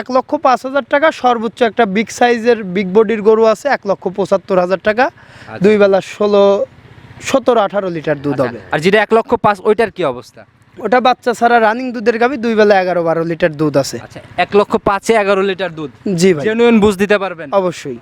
এক লক্ষ পাঁচ হাজার টাকা। সর্বোচ্চ একটা বিগ সাইজের বিগ বডির গরু আছে এক লক্ষ পঁচাত্তর হাজার টাকা। দুই বেলা ষোলো সতেরো আঠারো লিটার দুধ হবে। আর যেটা এক লক্ষ পাঁচ ওইটার কি অবস্থা? ওটা বাচ্চা ছাড়া রানিং দুধের গাবি দুই বেলা এগারো বারো লিটার দুধ আছে। আচ্ছা এক লক্ষ পাঁচে এগারো লিটার দুধ। জি ভাই। জেনুইন বুঝ দিতে পারবেন? অবশ্যই।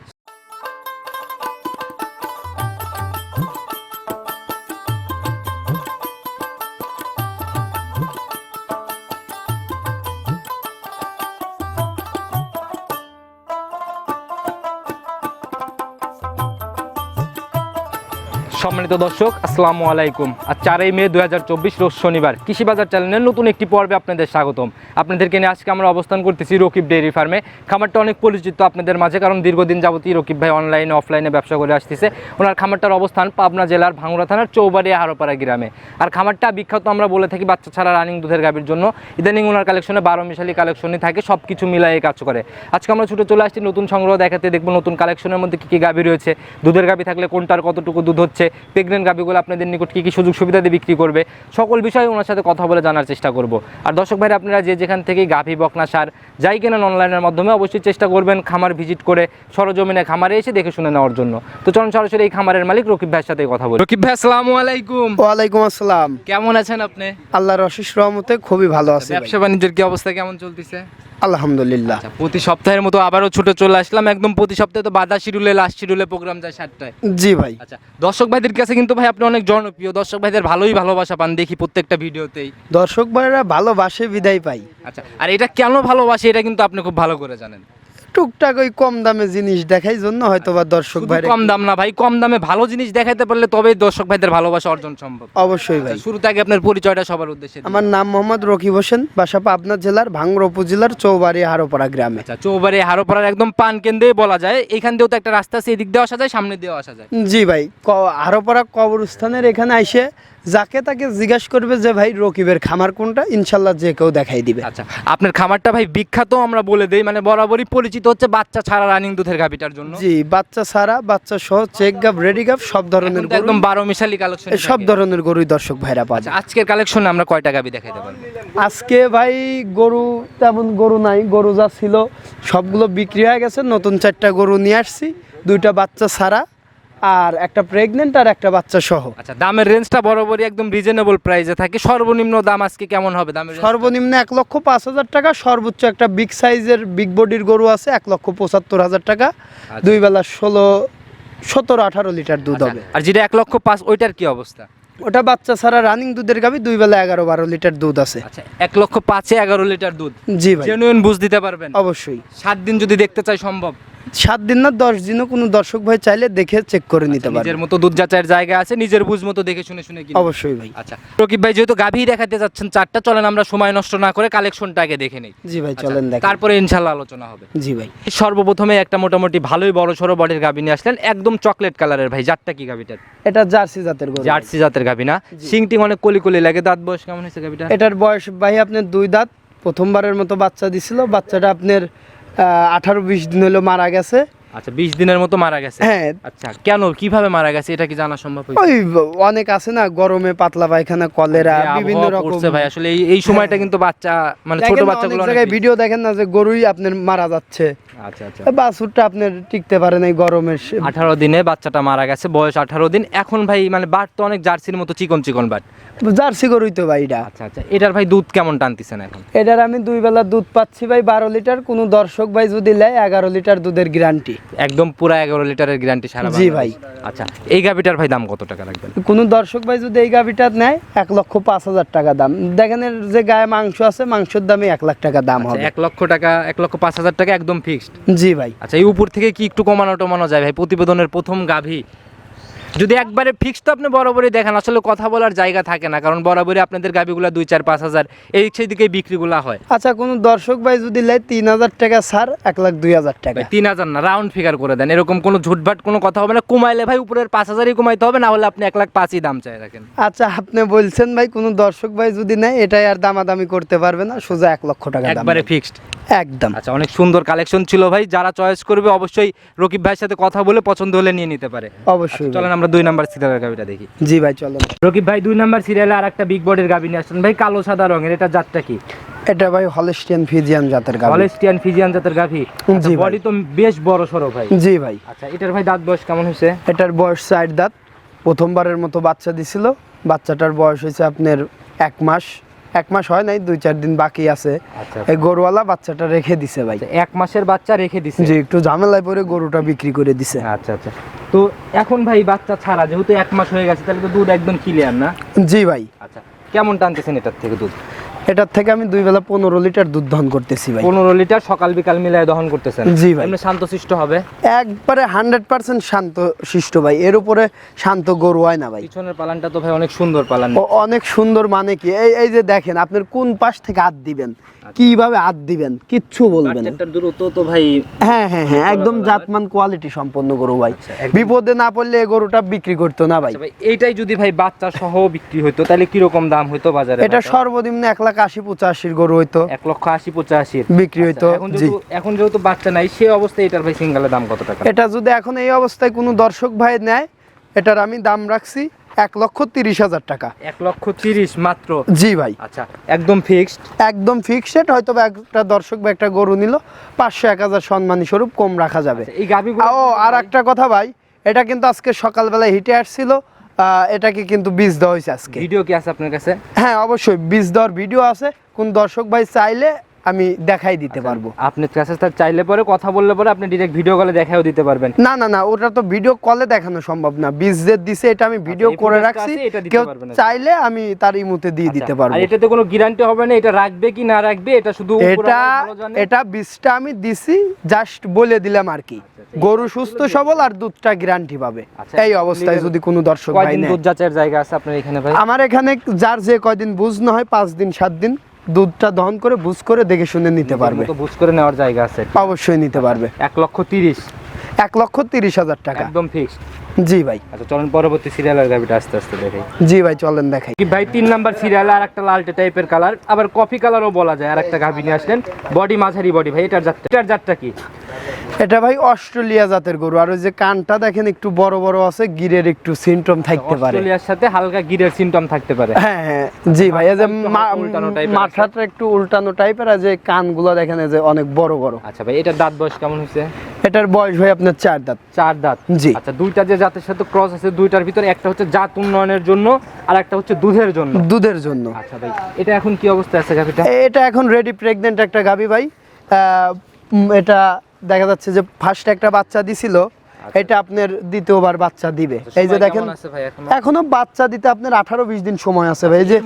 সম্মানিত দর্শক, আসসালামু আলাইকুম। আর চারই মে দুই হাজার চব্বিশ রোজ শনিবার কৃষি বাজার চ্যানেলের নতুন একটি পর্বে আপনাদের স্বাগতম। আপনাদেরকে নিয়ে আজকে আমরা অবস্থান করতেছি রকিব ডেয়ারি ফার্মে। খামারটা অনেক পরিচিত আপনাদের মাঝে, কারণ দীর্ঘদিন যাবতীয় রকিব ভাই অনলাইনে অফলাইনে ব্যবসা করে আসতেছে। ওনার খামারটার অবস্থান পাবনা জেলার ভাঙ্গুড়া থানার চৌবাড়িয়া হারোপাড়া গ্রামে। আর খামারটা বিখ্যাত আমরা বলে থাকি বাচ্চা ছাড়া রানিং দুধের গাভীর জন্য। ইদানিং ওনার কালেকশনে বারো মিশালি কালেকশনই থাকে সব কিছু মিলাই কাজ করে। আজকে আমরা ছুটে চলে আসছি নতুন সংগ্রহ দেখাতে, দেখব নতুন কালেকশনের মধ্যে কী কী গাভী রয়েছে, দুধের গাভী থাকলে কোনটার কতটুকু দুধ হচ্ছে প্রেগনেন্ট গাভীগুলো আপনাদের নিকট কী কী সুযোগ সুবিধা দিয়ে বিক্রি করবে? সকল বিষয়ে ওনার সাথে কথা বলে জানার চেষ্টা করব। আর দর্শক ভাইরা আপনারা যে যেখান থেকেই গাভী বকনা সার যাই কেনেন অনলাইনের মাধ্যমে অবশ্যই চেষ্টা করবেন খামার ভিজিট করে সরজমিনে খামারে এসে দেখে শুনে নেওয়ার জন্য। তো চলুন সরাসরি এই খামারের মালিক রকিব ভাইয়ের সাথে কথা বলি। রকিব ভাই আসসালামু আলাইকুম। ওয়ালাইকুম আসসালাম। কেমন আছেন আপনি? আল্লাহর অশেষ রহমতে খুবই ভালো আছে ব্যবসা বাণিজ্যের কি অবস্থা কেমন চলতেছে? আলহামদুলিল্লাহ। আচ্ছা প্রতি সপ্তাহের মতো আবারও ছুটে চলে আসলাম। একদম প্রতি সপ্তাহে তো বাধা শিডিউলে লাস্ট শিডিউলে প্রোগ্রাম যায় সাতটায়। জি ভাই। আচ্ছা দর্শক ভাইদের কাছে কিন্তু ভাই আপনি অনেক জনপ্রিয়। দর্শক ভাইদের ভালোই ভালোবাসা পান দেখি প্রত্যেকটা ভিডিওতেই। দর্শক ভাইরা ভালোবাসে বিদায় পাই। আচ্ছা আর এটা কেন ভালোবাসে এটা কিন্তু আপনি খুব ভালো করে জানেন। টুকটাক ওই কম দামে জিনিস দেখাই জন্য হয়তো বা দর্শক ভাই কম দাম না ভাই কম দামে ভালো জিনিস দেখাইতে পারলে তবেই দর্শক ভাইদের ভালোবাসা অর্জন সম্ভব। অবশ্যই ভাই। আচ্ছা, শুরুতে আগে আপনার পরিচয়টা সবার উদ্দেশ্যে আমার নাম মোহাম্মদ রকিব হোসেন বাসা পাবনা জেলার ভাঙ্গুর উপজেলার চৌবাড়ি হারোপাড়া গ্রামে। আচ্ছা চৌবাড়ি হারোপাড়ার একদম পান কেন্দ্রে বলা যায়। এখান দিয়েও তো একটা রাস্তা আছে এদিক দিয়ে আসা যায় সামনে দিয়ে আসা যায়। জি ভাই হারোপাড়া কবরস্থানের এখানে আইসে যাকে তাকে জিজ্ঞাসা করবে যে ভাই রকিবের খামার কোনটা? ইনশাল্লাহ যে কেউ দেখাই দিবে। আচ্ছা আপনার খামারটা ভাই বিখ্যাত আমরা বলে দেই মানে বরাবরই পরিচিত হচ্ছে বাচ্চা ছাড়া রানিং দুধের গাভিটার জন্য। জি বাচ্চা ছাড়া বাচ্চা সহ চেক গাপ রেডি গাপ সব ধরনের একদম বারো মিশালি কালেকশন সব ধরনের গরুই দর্শক ভাইরা পাবে আচ্ছা আজকের কালেকশনে আমরা কয়টা গাভি দেখাইতে পারব আজকে ভাই গরু তেমন গরু নাই গরু যা ছিল সবগুলো বিক্রি হয়ে গেছে। নতুন চারটা গরু নিয়ে আসছি দুইটা বাচ্চা ছাড়া। আর একটা প্রেগনেন্ট আর একটা বাচ্চা সহ। আচ্ছা দামের রেঞ্জটা বরাবরই একদম রিজনেবল প্রাইসে থাকে। সর্বনিম্ন দাম আজকে কেমন হবে দামের সর্বনিম্ন এক লক্ষ পাঁচ হাজার টাকা সর্বোচ্চ একটা বিগ সাইজের বিগ বডির গরু আছে এক লক্ষ পঁচাত্তর হাজার টাকা। দুই বেলা ষোলো সতেরো আঠারো লিটার দুধ আচ্ছা, হবে। আর যেটা এক লক্ষ পাঁচ ওইটার কি অবস্থা? ওটা বাচ্চা ছাড়া রানিং দুধের গাবি দুই বেলা এগারো বারো লিটার দুধ আছে। আচ্ছা এক লক্ষ পাঁচে এগারো লিটার দুধ। জি ভাই। জেনুইন বুঝ দিতে পারবেন? অবশ্যই। সাত দিন যদি দেখতে চাই সম্ভব? সাত দিন না দশ দিনও কোনো দর্শক ভাই চাইলে দেখে চেক করে নিতে পারবে। নিজের মতো দুধ যাচাইয়ের জায়গা আছে নিজের বুঝ মতো দেখে শুনে শুনে। অবশ্যই ভাই। আচ্ছা রকিব ভাই যেহেতু গাভী দেখাতে যাচ্ছেন চারটা চলেন আমরা সময় নষ্ট না করে কালেকশনটা আগে দেখে নেই। জি ভাই আচ্ছা, চলেন দেখ তারপরে ইনশাল্লাহ আলোচনা হবে। জি ভাই। সর্বপ্রথমে একটা মোটামুটি ভালোই বড় সড়ো বডির গাভী নিয়ে আসলেন একদম চকলেট কালারের ভাই জাতটা কি গাভীটার? এটা জার্সি জাতের গরু। জার্সি জাতের গাভী না? সিংটিং অনেক কলি কলি লাগে দাঁত বয়স কেমন হয়েছে গাভীটা এটার বয়স ভাই আপনার দুই দাঁত প্রথমবারের মতো বাচ্চা দিছিল বাচ্চাটা আপনার আঠারো বিশ দিন হলো মারা গেছে। আচ্ছা বিশ দিনের মতো মারা গেছে। হ্যাঁ। আচ্ছা কেন কীভাবে মারা গেছে এটা কি জানা সম্ভব ওই অনেক আছে না গরমে পাতলা পায়খানা কলেরা বিভিন্ন রকম। ভাই আসলে এই সময়টা কিন্তু বাচ্চা মানে ছোট বাচ্চাগুলো জায়গায় ভিডিও দেখেন না যে গরুই আপনার মারা যাচ্ছে। আচ্ছা আচ্ছা। বাছুরটা আপনার টিকতে পারে না গরমের আঠারো দিনে বাচ্চাটা মারা গেছে বয়স আঠারো দিন। এখন ভাই মানে বাট তো অনেক জার্সির মতো চিকন চিকন বাট। জার্সি গরুই তো ভাই এটা। আচ্ছা আচ্ছা এটার ভাই দুধ কেমন টানতেছেন এখন? এটার আমি দুই বেলা দুধ পাচ্ছি ভাই বারো লিটার। কোনো দর্শক ভাই যদি নেয় এগারো লিটার দুধের গ্যারান্টি একদম পুরো এগারো লিটারের গ্যারান্টি সারা জি ভাই। আচ্ছা এই গাভিটার ভাই দাম কত টাকা রাখবেন? কোনো দর্শক ভাই যদি এই গাভিটা নেয় এক লক্ষ পাঁচ হাজার টাকা দাম। দেখেন এর যে গায়ে মাংস আছে মাংসের দামে এক লাখ টাকা দাম আচ্ছা, হবে। এক লক্ষ টাকা এক লক্ষ পাঁচ হাজার টাকা একদম ফিক্সড জি ভাই। আচ্ছা এই উপর থেকে কি একটু কমানো টমানো যায় ভাই? প্রতিবেদনের প্রথম গাভী যদি একবারে ফিক্সড তো আপনি বরাবরই দেখেন আসলে কথা বলার জায়গা থাকে না কারণ বরাবরই আপনাদের গাভিগুলো দুই চার পাঁচ হাজার এই সেই দিকে বিক্রিগুলো হয়। আচ্ছা কোনো দর্শক ভাই যদি নেয় তিন হাজার টাকা ছাড় এক লাখ দুই হাজার টাকা। তিন হাজার না রাউন্ড ফিগার করে দেন এরকম কোনো ঝুটভাট কোনো কথা হবে না। কমাইলে ভাই উপরের পাঁচ হাজারই কমাইতে হবে না হলে আপনি এক লাখ পাঁচই দাম চাই রাখেন আচ্ছা আপনি বলছেন ভাই কোনো দর্শক ভাই যদি নেয় এটাই আর দামাদামি করতে পারবে না সোজা এক লক্ষ টাকা একবারে ফিক্সড একদম। আচ্ছা অনেক সুন্দর কালেকশন ছিল ভাই। যারা চয়েস করবে অবশ্যই রকিব ভাইয়ের সাথে কথা বলে পছন্দ হলে নিয়ে নিতে পারে। অবশ্যই আচ্ছা, চলেন আমরা দুই নাম্বার সিরিয়ালের গাভিটা দেখি। জি ভাই চলেন। রকিব ভাই দুই নাম্বার সিরিয়ালে আর একটা বিগ বডির গাভি নিয়ে আসছেন। ভাই কালো সাদা রঙের এটা জাতটা কি? এটা ভাই হলেস্টিয়ান ফিজিয়ান জাতের গাভি হলেস্টিয়ান ফিজিয়ান জাতের গাভি জি। বডি তো বেশ বড় সড়ো ভাই। জি ভাই। আচ্ছা এটার ভাই দাঁত বয়স কেমন হয়েছে? এটার বয়স চার দাঁত। প্রথমবারের মতো বাচ্চা দিছিল। বাচ্চাটার বয়স হয়েছে আপনার এক মাস। এক মাস হয় নাই দুই চার দিন বাকি আছে। আচ্ছা এই গরুওয়ালা বাচ্চাটা রেখে দিছে ভাই। এক মাসের বাচ্চা রেখে দিছে? জি একটু ঝামেলায় পরে গরুটা বিক্রি করে দিছে। আচ্ছা আচ্ছা। তো এখন ভাই বাচ্চা ছাড়া যেহেতু এক মাস হয়ে গেছে তাহলে তো দুধ একদম ক্লিয়ার না? জি ভাই। আচ্ছা কেমন টানতেছেন এটার থেকে দুধ? এটার থেকে আমি দুই বেলা পনেরো লিটার দুধ দহন করতেছি ভাই। পনেরো লিটার সকাল বিকাল মিলায় দহন করতেছেন? জি ভাই। এমনি শান্তশিষ্ট হবে? একবারে হান্ড্রেড পার্সেন্ট শান্ত শিষ্ট ভাই এর উপরে শান্ত গরু হয় না ভাই। পিছনের পালানটা তো ভাই অনেক সুন্দর পালান। অনেক সুন্দর মানে কি? এই এই যে দেখেন আপনার কোন পাশ থেকে হাত দিবেন? আচ্ছা। কীভাবে হাত দিবেন? কিচ্ছু বলবেন না। বাচ্চাটার দূরত্ব তো ভাই হ্যাঁ হ্যাঁ হ্যাঁ একদম জাতমান কোয়ালিটি সম্পন্ন গরু ভাই। আচ্ছা, বিপদে না পড়লে এই গরুটা বিক্রি করতো না ভাই। আচ্ছা এইটাই যদি ভাই বাচ্চা সহ বিক্রি হতো তাহলে কীরকম দাম হইতো বাজারে এটা? সর্বনিম্ন এক লাখ আশি পঁচাশির গরু হইতো। এক লক্ষ আশি পঁচাশি বিক্রি হইতো। এখন যেহেতু বাচ্চা নাই অবস্থায় এটার ভাই সিঙ্গেলের দাম কত টাকা? এটা যদি এখন এই অবস্থায় কোনো দর্শক ভাই নেয় এটার আমি দাম রাখছি এক লক্ষ তিরিশ হাজার টাকা। এক লক্ষ তিরিশ মাত্র? জি ভাই। আচ্ছা একদম ফিক্সড? একদম ফিক্সড হয়তো বা একটা দর্শক বা একটা গরু নিল পাঁচশো এক হাজার সম্মানী স্বরূপ কম রাখা যাবে। এই গাভি ও আর একটা কথা ভাই এটা কিন্তু আজকে সকালবেলায় হিটে আসছিল এটাকে কিন্তু বীজ দেওয়া হয়েছে আজকে। ভিডিও কি আছে আপনার কাছে? হ্যাঁ অবশ্যই। বীজ দেওয়ার ভিডিও আছে। কোন দর্শক ভাই চাইলে আমি দেখাই আচ্ছা। দিতে পারব। আপনার কাছে তার চাইলে পরে কথা বললে পরে আপনি ডিরেক্ট ভিডিও কলে দেখাও দিতে পারবেন। না না না ওটা তো ভিডিও কলে দেখানো সম্ভব না। বীজ যে দিছে এটা আমি ভিডিও আচ্ছা, করে রাখছি। দিতে কেউ চাইলে আমি তার ইমুতে দিয়ে দিতে আচ্ছা, পারব। আর এটাতে কোনো গ্যারান্টি হবে না এটা রাখবে কি না রাখবে এটা শুধু এটা। এটা বীজটা আমি দিছি জাস্ট বলে দিলাম আর কি। গরু সুস্থ সবল আর দুধটা গ্যারান্টি পাবে। আচ্ছা, এই অবস্থায় যদি কোনো দর্শক ভাই দুধ যাচাইয়ের জায়গা আছে আপনার এখানে ভাই? আমার এখানে যার যে কয়দিন বুঝ না হয় পাঁচ দিন সাত দিন। দুধটা দহন করে বুঝ করে দেখে শুনে নিতে পারবে। তো বুঝ করে নেওয়ার জায়গা আছে। অবশ্যই নিতে পারবে। এক লক্ষ তিরিশ। এক লক্ষ তিরিশ হাজার টাকা। একদম ফিক্স জি ভাই। আচ্ছা চলেন পরবর্তী সিরিয়ালের গাভিটা আস্তে আস্তে দেখাই জি ভাই চলেন দেখাই। কি ভাই তিন নাম্বার সিরিয়াল আর একটা লালটে টাইপের কালার আবার কফি কালারও বলা যায়। আর একটা গাভি নিয়ে আসলেন। বডি মাঝারি বডি ভাই এটার জাতটা এটার জাতটা কি? এটা ভাই অস্ট্রেলিয়া জাতের গরু। আর ওই যে কানটা দেখেন একটু বড় বড় আছে গিরের একটু সিমটম থাকতে পারে। অস্ট্রেলিয়ার সাথে হালকা গিরের সিমটম থাকতে পারে। হ্যাঁ হ্যাঁ। জি ভাই এই যে মাথাটা একটু উল্টানো টাইপের আর যে কানগুলো দেখেন এই যে অনেক বড় বড়। আচ্ছা ভাই এটার দাঁত বয়স কেমন হয়েছে? এটার বয়স ভাই আপনার চার দাঁত। চার দাঁত। জি। আচ্ছা দুইটা যে জাতের সাথে ক্রস আছে দুইটার ভিতরে একটা হচ্ছে জাত উন্নয়নের জন্য আর একটা হচ্ছে দুধের জন্য। দুধের জন্য। আচ্ছা ভাই এটা এখন কি অবস্থায় আছে গাভিটা? এটা এখন রেডি প্রেগনেন্ট একটা গাবি ভাই। আহ, এটা দেখা যাচ্ছে যে ফার্স্ট একটা বাচ্চা দিছিল এটা আপনার দ্বিতীয়বার বাচ্চা দিবে। এই যে দেখেন এখনও? বাচ্চা দিতে আপনার আঠারো বিশ দিন সময় আছে ভাই। এই যে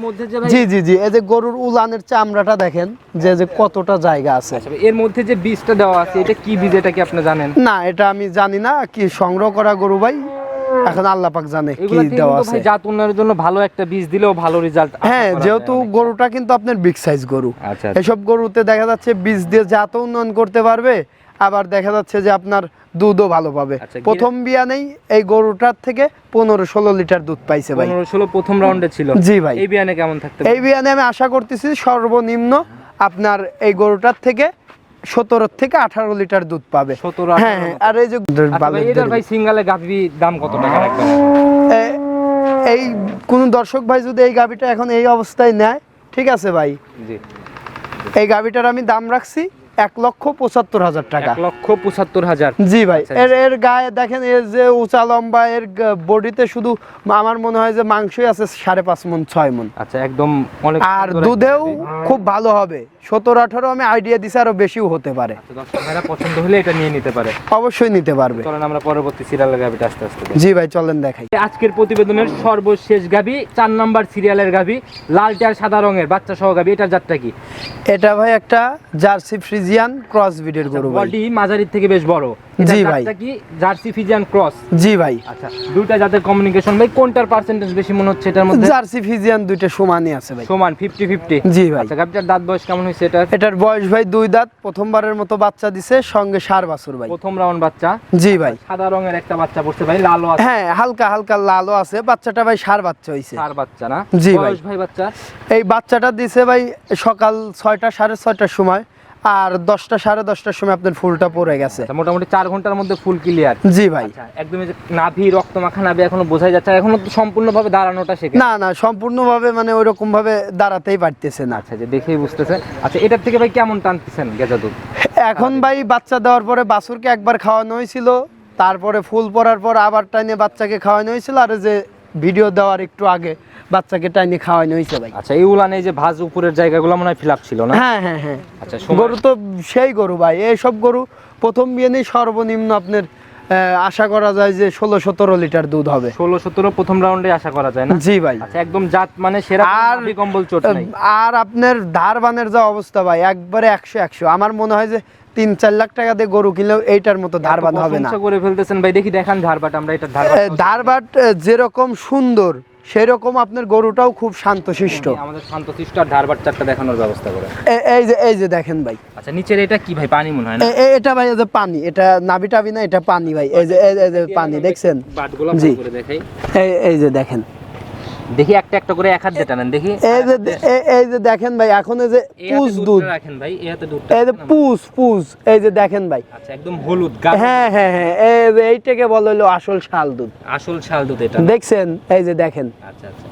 জি জি জি এই যে গরুর উলানের চামড়াটা দেখেন যে যে কতটা জায়গা আছে। আচ্ছা এর মধ্যে যে বীজটা দেওয়া আছে এটা কি বীজ এটা কি আপনি জানেন? না এটা আমি জানি না কি সংগ্রহ করা গরু ভাই? এখন আল্লাহ পাক জানে কি দেওয়া আছে। জাত উন্নয়নের জন্য ভালো একটা বীজ দিলেও ভালো রেজাল্ট হ্যাঁ যেহেতু গরুটা কিন্তু আপনার বিগ সাইজ গরু। আচ্ছা। এসব গরুতে দেখা যাচ্ছে বীজ দিয়ে জাত উন্নয়ন করতে পারবে আবার দেখা যাচ্ছে যে আপনার দুধও ভালো পাবে। আচ্ছা, প্রথম বিয়ানেই এই গরুটার থেকে পনেরো ষোলো লিটার দুধ পাইছে ভাই। ষোলো প্রথম রাউন্ডে ছিল। জি ভাই। এই বিয়ানে কেমন থাকতে এই বিয়ানে আমি আশা করতেছি সর্বনিম্ন আপনার এই গরুটার থেকে সতেরো থেকে আঠারো লিটার দুধ পাবে। 17, 18 হ্যাঁ আর এই যে আচ্ছা ভাই, সিঙ্গালে গাভি দাম কত টাকা রাখবেন? এই কোন দর্শক ভাই যদি এই গাভিটা এখন এই অবস্থায় নেয় ঠিক আছে ভাই? জি। এই গাভিটার আমি দাম রাখছি এক লক্ষ পঁচাত্তর হাজার টাকা। এক লক্ষ পঁচাত্তর হাজার। জি ভাই আচ্ছা, এর এর গায়ে দেখেন এর যে উঁচা লম্বা এর বডিতে শুধু আমার মনে হয় যে মাংসই আছে সাড়ে পাঁচ মন ছয় মন। আচ্ছা একদম আর দুধেও খুব ভালো হবে। সতেরো আঠারো আমি আইডিয়া দিছি আরও বেশিও হতে পারে। আচ্ছা, ভাইরা পছন্দ হলে এটা নিয়ে নিতে পারে। অবশ্যই নিতে পারবে। চলেন আমরা পরবর্তী সিরিয়ালের গাভিটা আস্তে আস্তে জি ভাই চলেন দেখাই। আজকের প্রতিবেদনের সর্বশেষ গাভি চার নাম্বার সিরিয়ালের গাভি লালটে আর সাদা রঙের বাচ্চা সহ গাভি এটার জাতটা কি? এটা ভাই একটা জার্সি ফ্রিজিয়ান ক্রস ব্রিডের গরু ভাই। বডি মাঝারির থেকে বেশ বড়। জি ভাই। কি? জার্সি ফিজিয়ান ক্রস জি ভাই। আচ্ছা দুইটা জাতের কমিউনিকেশন ভাই কোনটার পার্সেন্টেজ বেশি মনে হচ্ছে এটার মধ্যে? জার্সি ফিজিয়ান দুইটা সমানই আছে ভাই। সমান ফিফটি ফিফটি জি ভাই। আচ্ছা দাঁত বয়স কেমন হয়েছে এটার? এটার বয়স ভাই দুই দাঁত প্রথমবারের মতো বাচ্চা দিছে সঙ্গে সার বাছুর ভাই। প্রথম রাউন্ড বাচ্চা? জি ভাই। সাদা রঙের একটা বাচ্চা পড়ছে ভাই লালও আছে। হ্যাঁ হালকা হালকা লালও আছে বাচ্চাটা ভাই সার বাচ্চা হইছে। আর বাচ্চা না? জি ভাই। বয়স ভাই। বাচ্চা এই বাচ্চাটা দিছে ভাই সকাল ছয়টা সাড়ে ছয়টার সময়। আর দশটা সাড়ে দশটার সময় আপনার ফুলটা পড়ে গেছে। আচ্ছা, মোটামুটি চার ঘণ্টার মধ্যে ফুল ক্লিয়ার জি ভাই। আচ্ছা একদম যে নাভি রক্ত মাখা নাভি এখনও বোঝাই যাচ্ছে এখনও তো সম্পূর্ণভাবে দাঁড়ানোটা শেখে। না না সম্পূর্ণভাবে মানে ওইরকম ভাবে দাঁড়াতেই পারতেছে না। আচ্ছা যে দেখেই বুঝতেছে আচ্ছা এটার থেকে ভাই কেমন টানতেছেন গেজা দুধ? এখন ভাই বাচ্চা দেওয়ার পরে বাছুরকে একবার খাওয়ানো হয়েছিল তারপরে ফুল পড়ার পর আবার টাইনে বাচ্চাকে খাওয়ানো হয়েছিল আর যে ভিডিও দেওয়ার একটু আগে বাচ্চাকে টাইনে খাওয়ানো হয়েছে ভাই। আচ্ছা এই উলানে যে ভাজ উপরের জায়গাগুলো মনে হয় ফিল ছিল না? হ্যাঁ হ্যাঁ হ্যাঁ। আচ্ছা গরু তো সেই গরু ভাই এইসব গরু প্রথম বিয়ে নেই সর্বনিম্ন আপনার আশা করা যায় যে ষোলো সতেরো লিটার দুধ হবে। ষোলো সতেরো প্রথম রাউন্ডে আশা করা যায় না? জি ভাই। আচ্ছা একদম জাত মানে সেরা আর কম্বল চোট আর আপনার ধারবানের যা অবস্থা ভাই একবারে একশো একশো। আমার মনে হয় যে তিন চার লাখ টাকা দিয়ে গরু কিনলেও এইটার মতো ধারবান হবে না। করে ফেলতেছেন ভাই দেখি দেখান ধারবাট আমরা এটা ধারবাট ধারবাট যেরকম সুন্দর সেরকম আপনার গরুটাও খুব শান্তশিষ্ট। আমাদের শান্তশিষ্ট আর ধারবার চারটা দেখানোর ব্যবস্থা করে। এই যে এই যে দেখেন ভাই। আচ্ছা নিচের এটা কি ভাই? পানি মনে হয় না? এটা ভাই যে পানি এটা নাবি টাবি না এটা পানি ভাই। এই যে এই- যে পানি দেখছেন? বাটগুলো। করে দেখাই। এই এই যে দেখেন। দেখি একটা একটা করে এক হাত দেখি। এই যে এই যে দেখেন ভাই এখন এই যে পুষ দুধ। রাখেন ভাই এই হাতে দুধটা এই যে। পুষ পুষ এই যে দেখেন ভাই। আচ্ছা একদম হলুদ গাঢ়। হ্যাঁ হ্যাঁ হ্যাঁ এই যে এইটাকে বলা হলো আসল শাল দুধ। আসল শাল দুধ এটা। দেখছেন? এই যে দেখেন। আচ্ছা আচ্ছা।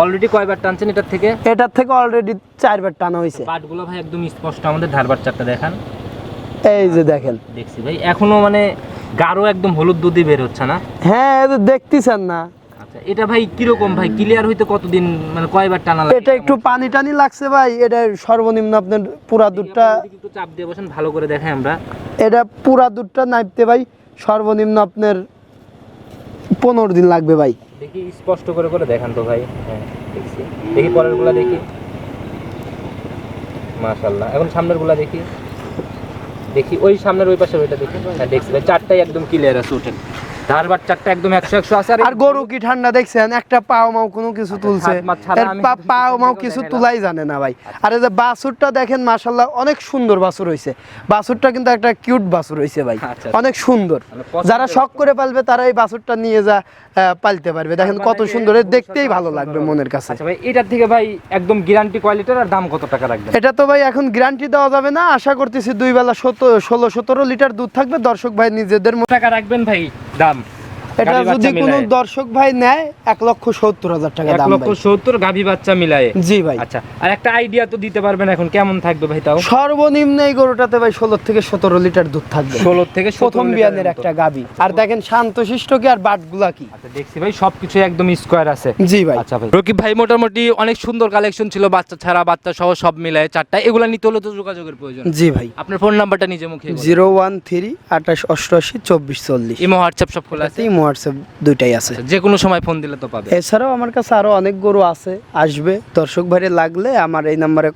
অলরেডি কয়বার টানছেন এটার থেকে? এটার থেকে অলরেডি চারবার টানা হয়েছে। পাটগুলো ভাই একদম স্পষ্ট। আমাদের ধারবার চারটা দেখান। এই যে দেখেন। দেখছি ভাই এখনও মানে গাঢ় একদম হলুদ দুধই বের হচ্ছে না? হ্যাঁ দেখতেছেন না। আচ্ছা এটা ভাই কীরকম ভাই? ক্লিয়ার হইতে কতদিন মানে কয়বার টানা লাগে এটা একটু পানি টানি লাগছে ভাই এটা সর্বনিম্ন আপনার পুরা দুধটা একটু চাপ দিয়ে বসেন ভালো করে দেখাই আমরা। এটা পুরা দুধটা নাইতে ভাই সর্বনিম্ন আপনার পনেরো দিন লাগবে ভাই। দেখি স্পষ্ট করে করে দেখান তো ভাই। হ্যাঁ দেখি পরেরগুলা দেখি। মাশাল্লাহ এখন সামনেরগুলা দেখি। দেখি ওই সামনের ওই পাশে ওইটা দেখি। হ্যাঁ দেখছি ভাই চারটাই একদম ক্লিয়ার আছে ওঠেন। ধারবার চারটা একদম একশো একশো আছে আর গরু কি ঠান্ডা দেখছেন? একটা পাও মাও কোনো কিছু তুলছে। পা- শুধু পাও মাও কিছু তুলাই জানে না ভাই। আর এই যে বাছুরটা দেখেন মাশাল্লাহ অনেক সুন্দর বাছুর হয়েছে বাছুরটা কিন্তু একটা কিউট বাছুর হয়েছে ভাই। আচ্ছা। অনেক সুন্দর। মানে যারা শখ করে পালবে তারা এই বাছুরটা নিয়ে যা পালতে পারবে। দেখেন কত মানে সুন্দর দেখতেই ভালো লাগবে মনের কাছে। আচ্ছা ভাই এটার থেকে ভাই একদম গ্যারান্টি কোয়ালিটির আর দাম কত টাকা রাখবেন? এটা তো ভাই এখন গ্যারান্টি দেওয়া যাবে না। আশা করতেছি দুই বেলা ষোলো সতেরো লিটার দুধ থাকবে। দর্শক ভাই নিজেদের মতো টাকা রাখবেন ভাই? দাম এটা যদি কোনো দর্শক ভাই নেয় এক লক্ষ সত্তর হাজার টাকা এক লক্ষ সত্তর গাভী বাচ্চা মিলায়ে। জি ভাই। আচ্ছা আর একটা আইডিয়া তো দিতে পারবেন এখন কেমন থাকবে ভাই তাও? সর্বনিম্ন এই গরুটাতে ভাই ষোলো থেকে সতেরো লিটার দুধ থাকবে। ষোলো থেকে প্রথম বিয়ানের একটা। আর দেখেন শান্তশিষ্ট কি আর বাটগুলা কি? আচ্ছা দেখছি ভাই সবকিছু একদম স্কোয়ার আছে। জি ভাই। আচ্ছা ভাই। রকিব ভাই মোটামুটি অনেক সুন্দর কালেকশন ছিল বাচ্চা ছাড়া বাচ্চা সহ সব মিলায় চারটা। এগুলা নিতে হলে তো যোগাযোগের প্রয়োজন। জি ভাই। আপনার ফোন নাম্বারটা নিজে মুখে জিরো ওয়ান থ্রি আঠাশ অষ্টআশি চব্বিশ চল্লিশ। ইমো হোয়াটসঅ্যাপ সব খোলা আছে। হোয়াটসঅ্যাপ দুইটাই আছে। আচ্ছা, যে কোনো সময় ফোন দিলে তো পাবে। এছাড়াও আমার কাছে আরও অনেক গরু আছে আসবে। দর্শক ভাইরে লাগলে আমার এই নাম্বারে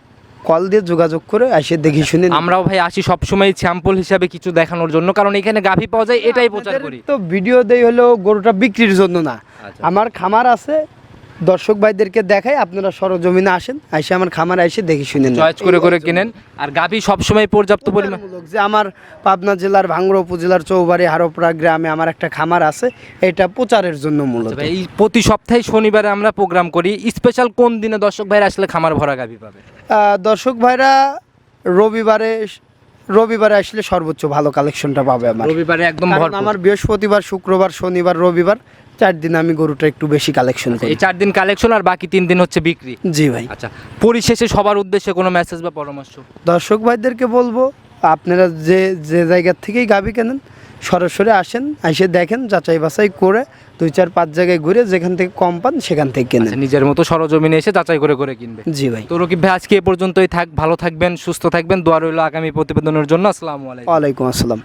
কল দিয়ে যোগাযোগ করে এসে দেখি শুনে আমরাও ভাই আসি সবসময় স্যাম্পল হিসাবে কিছু দেখানোর জন্য কারণ এখানে গাভী পাওয়া যায় এটাই প্রচার করি। তো ভিডিও দেই হলো গরুটা বিক্রির জন্য না। আচ্ছা। আমার খামার আছে দর্শক ভাইদেরকে দেখাই আপনারা সরজমিনে আসেন এসে আমার খামারে এসে দেখে শুনেন নিন। চয়েস করে করে কিনেন। আর গাভী সবসময় পর্যাপ্ত পরিমাণ যে আমার পাবনা জেলার ভাঙ্গুড়া উপজেলার চৌবাড়ি হারোপড়া গ্রামে আমার একটা খামার আছে এটা প্রচারের জন্য মূলত। আচ্ছা এই প্রতি সপ্তাহে শনিবারে আমরা প্রোগ্রাম করি। স্পেশাল কোন দিনে দর্শক ভাইরা আসলে খামার ভরা গাভী পাবে? দর্শক ভাইরা রবিবারে রবিবারে আসলে সর্বোচ্চ ভালো কালেকশনটা পাবে আমার। রবিবারে একদম আমার বৃহস্পতিবার শুক্রবার শনিবার রবিবার চার দিন আমি গরুটা একটু বেশি কালেকশন করি এই চার দিন কালেকশন আর বাকি তিন দিন হচ্ছে বিক্রি? জি ভাই। আচ্ছা পরিশেষে সবার উদ্দেশ্যে কোনো মেসেজ বা পরামর্শ? দর্শক ভাইদেরকে বলব আপনারা যে যে জায়গার থেকেই গাবি কেনেন সরাসরি আসেন এসে দেখেন যাচাই বাছাই করে দুই চার পাঁচ জায়গায় ঘুরে যেখান থেকে কম পান সেখান থেকে কেনেন। আচ্ছা, নিজের মতো সরজমিনে এসে যাচাই করে করে কিনবে জি ভাই। তো রকিব ভাই আজকে এ পর্যন্তই থাক ভালো থাকবেন সুস্থ থাকবেন দোয়া রইল আগামী প্রতিবেদনের জন্য। আসসালামু আলাইকুম। ওয়ালাইকুম আসসালাম।